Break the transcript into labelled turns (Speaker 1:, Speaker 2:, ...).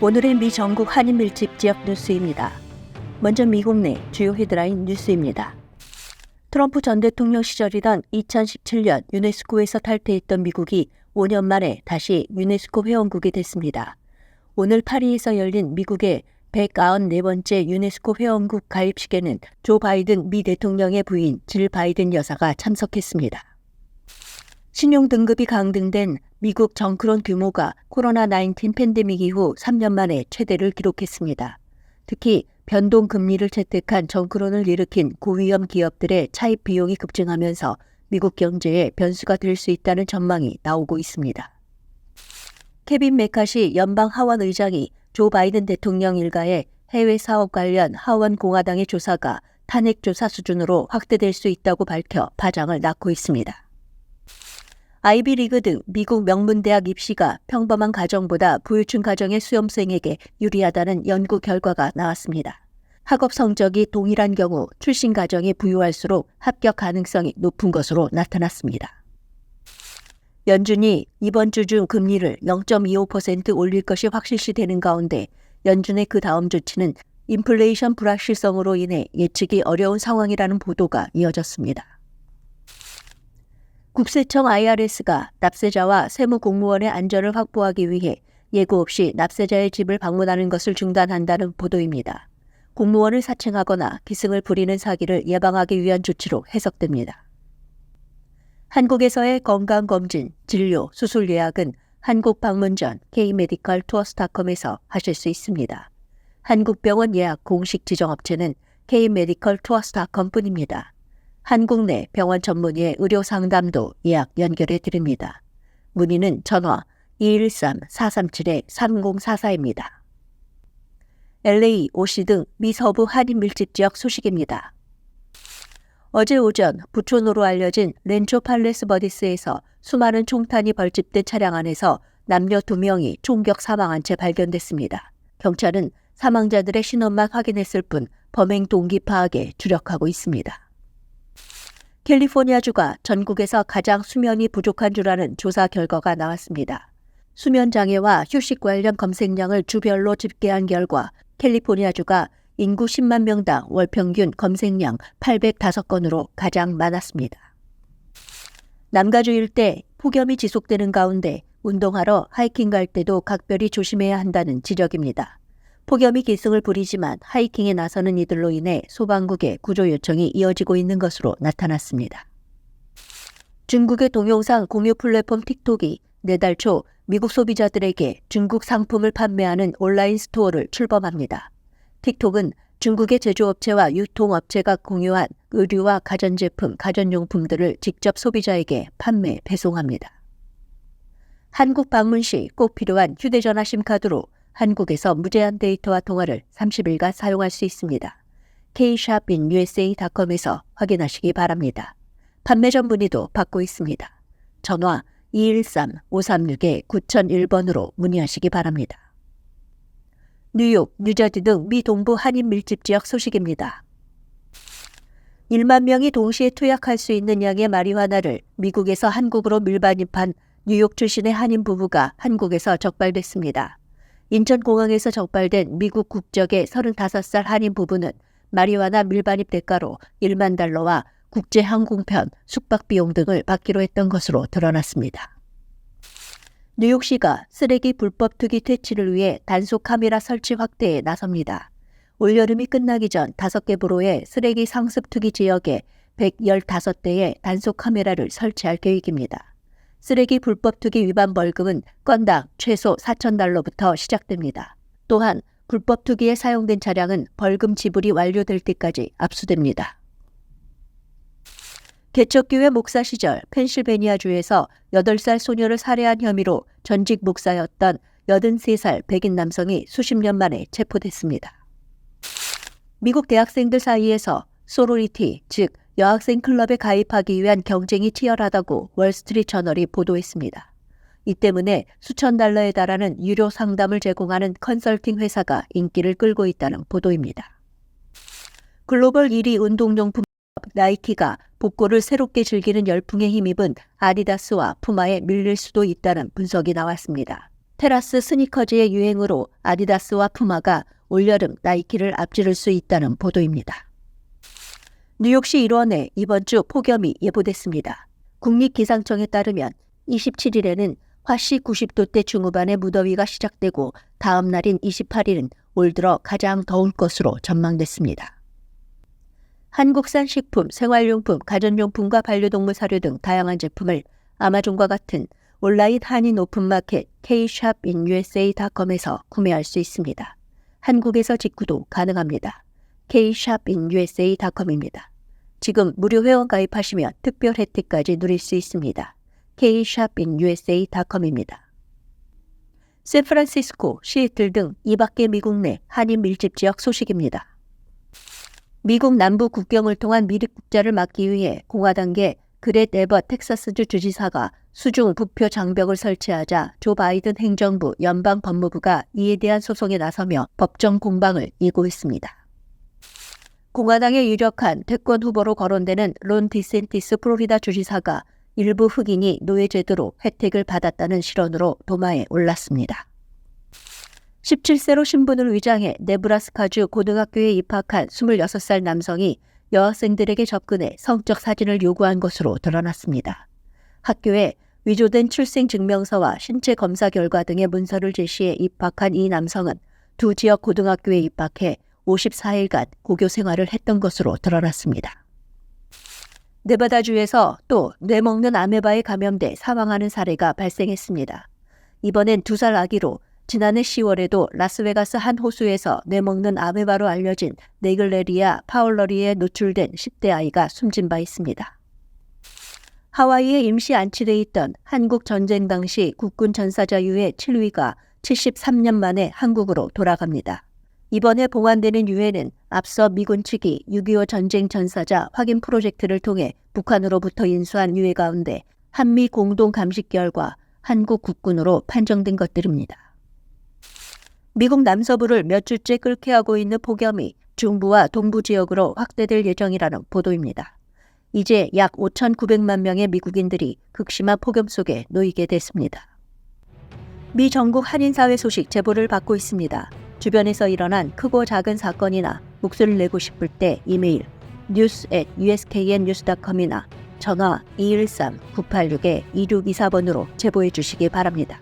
Speaker 1: 오늘의 미 전국 한인 밀집 지역 뉴스입니다. 먼저 미국 내 주요 헤드라인 뉴스입니다. 트럼프 전 대통령 시절이던 2017년 유네스코에서 탈퇴했던 미국이 5년 만에 다시 유네스코 회원국이 됐습니다. 오늘 파리에서 열린 미국의 194번째 유네스코 회원국 가입식에는 조 바이든 미 대통령의 부인 질 바이든 여사가 참석했습니다. 신용 등급이 강등된 미국 정크론 규모가 코로나19 팬데믹 이후 3년 만에 최대를 기록했습니다. 특히 변동 금리를 채택한 정크론을 일으킨 고위험 기업들의 차입 비용이 급증하면서 미국 경제에 변수가 될 수 있다는 전망이 나오고 있습니다. 케빈 메카시 연방 하원 의장이 조 바이든 대통령 일가의 해외 사업 관련 하원 공화당의 조사가 탄핵 조사 수준으로 확대될 수 있다고 밝혀 파장을 낳고 있습니다. 아이비리그 등 미국 명문대학 입시가 평범한 가정보다 부유층 가정의 수험생에게 유리하다는 연구 결과가 나왔습니다. 학업 성적이 동일한 경우 출신 가정이 부유할수록 합격 가능성이 높은 것으로 나타났습니다. 연준이 이번 주 중 금리를 0.25% 올릴 것이 확실시 되는 가운데 연준의 그 다음 조치는 인플레이션 불확실성으로 인해 예측이 어려운 상황이라는 보도가 이어졌습니다. 국세청 IRS가 납세자와 세무 공무원의 안전을 확보하기 위해 예고 없이 납세자의 집을 방문하는 것을 중단한다는 보도입니다. 공무원을 사칭하거나 기승을 부리는 사기를 예방하기 위한 조치로 해석됩니다. 한국에서의 건강검진, 진료, 수술 예약은 한국 방문 전 K메디컬 투어스닷컴에서 하실 수 있습니다. 한국병원 예약 공식 지정업체는 K메디컬 투어스닷컴 뿐입니다. 한국 내 병원 전문의의 의료 상담도 예약 연결해 드립니다. 문의는 전화 213-437-3044입니다. LA, 오시 등 미서부 한인 밀집 지역 소식입니다. 어제 오전 부촌으로 알려진 렌초 팔레스 버디스에서 수많은 총탄이 벌집된 차량 안에서 남녀 두 명이 총격 사망한 채 발견됐습니다. 경찰은 사망자들의 신원만 확인했을 뿐 범행 동기 파악에 주력하고 있습니다. 캘리포니아주가 전국에서 가장 수면이 부족한 주라는 조사 결과가 나왔습니다. 수면 장애와 휴식 관련 검색량을 주별로 집계한 결과 캘리포니아주가 인구 10만 명당 월 평균 검색량 805건으로 가장 많았습니다. 남가주 일대 폭염이 지속되는 가운데 운동하러 하이킹 갈 때도 각별히 조심해야 한다는 지적입니다. 폭염이 기승을 부리지만 하이킹에 나서는 이들로 인해 소방국의 구조 요청이 이어지고 있는 것으로 나타났습니다. 중국의 동영상 공유 플랫폼 틱톡이 내달 초 미국 소비자들에게 중국 상품을 판매하는 온라인 스토어를 출범합니다. 틱톡은 중국의 제조업체와 유통업체가 공유한 의류와 가전제품, 가전용품들을 직접 소비자에게 판매, 배송합니다. 한국 방문 시 꼭 필요한 휴대전화 심카드로 한국에서 무제한 데이터와 통화를 30일간 사용할 수 있습니다. kshopinUSA.com에서 확인하시기 바랍니다. 판매 전 문의도 받고 있습니다. 전화 213-536-9001번으로 문의하시기 바랍니다. 뉴욕, 뉴저지 등 미 동부 한인 밀집 지역 소식입니다. 1만 명이 동시에 투약할 수 있는 양의 마리화나를 미국에서 한국으로 밀반입한 뉴욕 출신의 한인 부부가 한국에서 적발됐습니다. 인천공항에서 적발된 미국 국적의 35살 한인 부부는 마리화나 밀반입 대가로 1만 달러와 국제 항공편, 숙박비용 등을 받기로 했던 것으로 드러났습니다. 뉴욕시가 쓰레기 불법 투기 퇴치를 위해 단속 카메라 설치 확대에 나섭니다. 올여름이 끝나기 전 5개 부로의 쓰레기 상습 투기 지역에 115대의 단속 카메라를 설치할 계획입니다. 쓰레기 불법 투기 위반 벌금은 건당 최소 4,000달러부터 시작됩니다. 또한 불법 투기에 사용된 차량은 벌금 지불이 완료될 때까지 압수됩니다. 개척교회 목사 시절 펜실베니아주에서 8살 소녀를 살해한 혐의로 전직 목사였던 83살 백인 남성이 수십 년 만에 체포됐습니다. 미국 대학생들 사이에서 소로리티, 즉 여학생 클럽에 가입하기 위한 경쟁이 치열하다고 월스트리트 저널이 보도했습니다. 이 때문에 수천 달러에 달하는 유료 상담을 제공하는 컨설팅 회사가 인기를 끌고 있다는 보도입니다. 글로벌 1위 운동용품 나이키가 복고를 새롭게 즐기는 열풍에 힘입은 아디다스와 푸마에 밀릴 수도 있다는 분석이 나왔습니다. 테라스 스니커즈의 유행으로 아디다스와 푸마가 올여름 나이키를 앞지를 수 있다는 보도입니다. 뉴욕시 일원에 이번 주 폭염이 예보됐습니다. 국립기상청에 따르면 27일에는 화씨 90도대 중후반의 무더위가 시작되고 다음 날인 28일은 올 들어 가장 더울 것으로 전망됐습니다. 한국산 식품, 생활용품, 가전용품과 반려동물 사료 등 다양한 제품을 아마존과 같은 온라인 한인 오픈마켓 kshopinUSA.com에서 구매할 수 있습니다. 한국에서 직구도 가능합니다. kshopinUSA.com입니다. 지금 무료 회원 가입하시면 특별 혜택까지 누릴 수 있습니다. kshopinUSA.com입니다. 샌프란시스코, 시애틀 등 이밖의 미국 내 한인 밀집 지역 소식입니다. 미국 남부 국경을 통한 미립국자를 막기 위해 공화당계 그렛 에버 텍사스주 주지사가 수중 부표 장벽을 설치하자 조 바이든 행정부 연방 법무부가 이에 대한 소송에 나서며 법정 공방을 예고했습니다. 공화당의 유력한 대권 후보로 거론되는 론 디센티스 플로리다 주지사가 일부 흑인이 노예제도로 혜택을 받았다는 실언으로 도마에 올랐습니다. 17세로 신분을 위장해 네브라스카주 고등학교에 입학한 26살 남성이 여학생들에게 접근해 성적 사진을 요구한 것으로 드러났습니다. 학교에 위조된 출생 증명서와 신체 검사 결과 등의 문서를 제시해 입학한 이 남성은 두 지역 고등학교에 입학해 54일간 고교 생활을 했던 것으로 드러났습니다. 네바다주에서 또 뇌먹는 아메바에 감염돼 사망하는 사례가 발생했습니다. 이번엔 두 살 아기로 지난해 10월에도 라스베가스 한 호수에서 뇌먹는 아메바로 알려진 네글레리아 파울러리에 노출된 10대 아이가 숨진 바 있습니다. 하와이에 임시 안치돼 있던 한국 전쟁 당시 국군 전사자 유해 7위가 73년 만에 한국으로 돌아갑니다. 이번에 봉환되는 유해는 앞서 미군 측이 6.25 전쟁 전사자 확인 프로젝트를 통해 북한으로부터 인수한 유해 가운데 한미 공동 감식 결과 한국 국군으로 판정된 것들입니다. 미국 남서부를 몇 주째 끓게 하고 있는 폭염이 중부와 동부 지역으로 확대될 예정이라는 보도입니다. 이제 약 5,900만 명의 미국인들이 극심한 폭염 속에 놓이게 됐습니다. 미 전국 한인사회 소식 제보를 받고 있습니다. 주변에서 일어난 크고 작은 사건이나 목소리를 내고 싶을 때 이메일 news at usknnews.com이나 전화 213-986-2624번으로 제보해 주시기 바랍니다.